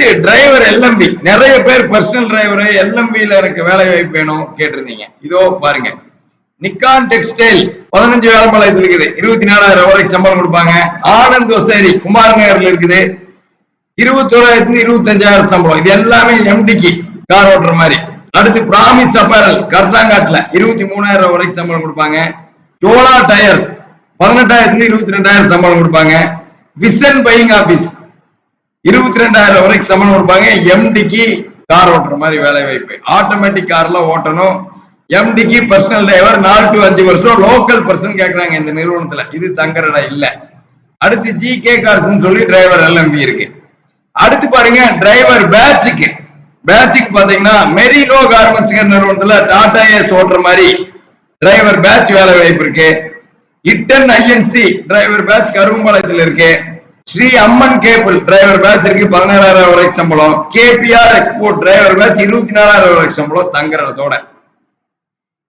அடுத்து driver LMB நிறைய பேர் பர்சனல் டிரைவர் எல்எம்பியில எனக்கு வேலை வாய்ப்பு வேணும் கேட்டிருந்தீங்க. இதோ பாருங்க. நிக்கான் டெக்ஸ்டைல் பதினஞ்சு வேலைப்பாளையத்தில் இருக்குது. இருபத்தி நாலாயிரம் வரைக்கும் சம்பளம் கொடுப்பாங்க. ஆனந்த் ஒசேரி குமார் நகர்ல இருக்குது. இருபத்தோராயிரத்தி இருபத்தஞ்சாயிரம் சம்பளம். இது எல்லாமே எம்டிக்கு கார் ஓட்டுற மாதிரி. அடுத்து பிராமிஸ் அப்பரல் கர்த்தாங்காட்டுல இருபத்தி மூணாயிரம் வரைக்கும் சம்பளம் கொடுப்பாங்க. ஜோலா டயர்ஸ் பதினெட்டாயிரத்தி இருபத்தி ரெண்டாயிரம் சம்பளம் கொடுப்பாங்க. விசன் பையிங் ஆபீஸ் இருபத்தி ரெண்டாயிரம் வரைக்கும் சம்பளம் கொடுப்பாங்க. எம்டிக்கு கார் ஓட்டுற மாதிரி வேலை வாய்ப்பு. ஆட்டோமேட்டிக் கார்ல ஓட்டணும். எம்டிக்கு பர்சனல் டிரைவர் நாலு டு அஞ்சு வருஷம் லோக்கல் பர்சன் கேட்கறாங்க இந்த நிறுவனத்துல. இது தங்கரடா இல்ல. அடுத்து ஜி கே கார்ஸ் சொல்லி டிரைவர் எல்எம்பி இருக்கு. அடுத்து பாருங்க டிரைவர் பேட்சுக்கு பேட்சுக்கு பாத்தீங்கன்னா மெரினோ கார்மெண்ட்ஸ் நிறுவனத்துல டாடா ஏஸ் ஓட்டுற மாதிரி டிரைவர் பேட்ச் வேலை வாய்ப்பு இருக்கு. இட்டன் ஐஎன்சி டிரைவர் பேட்ச் கரும்பாளையத்தில் இருக்கு. Sri Amman cable driver batch இருக்கு பதினாறாயிரம் வரைக்கும் சம்பளம். கேபிஆர் எக்ஸ்போர்ட் டிரைவர் பேட்ச் இருபத்தி நாலாயிரம் வரைக்கும் சம்பளம் தங்குறதோட.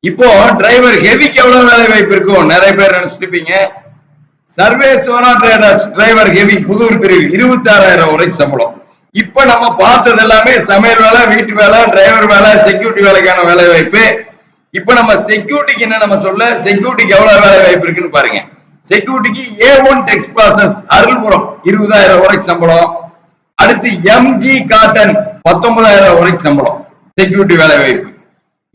இப்போ டிரைவர் ஹெவிக்கு எவ்வளவு வேலை வாய்ப்பு இருக்கும் நிறைய பேர் நினைச்சிருப்பீங்க. Survey Sona traders driver heavy Puthur பிரிவு இருபத்தி ஆறாயிரம் வரைக்கும் சம்பளம். இப்ப நம்ம பார்த்தது எல்லாமே சமையல் வேலை வீட்டு வேலை டிரைவர் வேலை செக்யூரிட்டி வேலைக்கான வேலை வாய்ப்பு. இப்ப நம்ம செக்யூரிட்டிக்கு என்ன நம்ம சொல்ல செக்யூரிட்டிக்கு எவ்வளவு வேலை வாய்ப்பு இருக்குன்னு பாருங்க. செக்யூரிட்டிக்கு A one tex process Arulpuram. இருபதாயிரம் வரைக்கும் சம்பளம். அடுத்து எம்ஜி காட்டன் பத்தொன்பதாயிரம் வரைக்கும் சம்பளம். செக்யூரிட்டி வேலை வாய்ப்பு.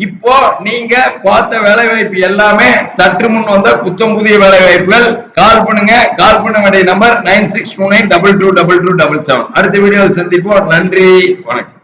இப்போ நீங்க பார்த்த வேலை வாய்ப்பு எல்லாமே சற்று முன் வந்த புத்தம் புதிய வேலை வாய்ப்புகள். கால் பண்ணுங்க. கால் பண்ண வேண்டிய number nine six two nine double two double two double seven. அடுத்த வீடியோவில் சந்திப்போம். நன்றி. வணக்கம்.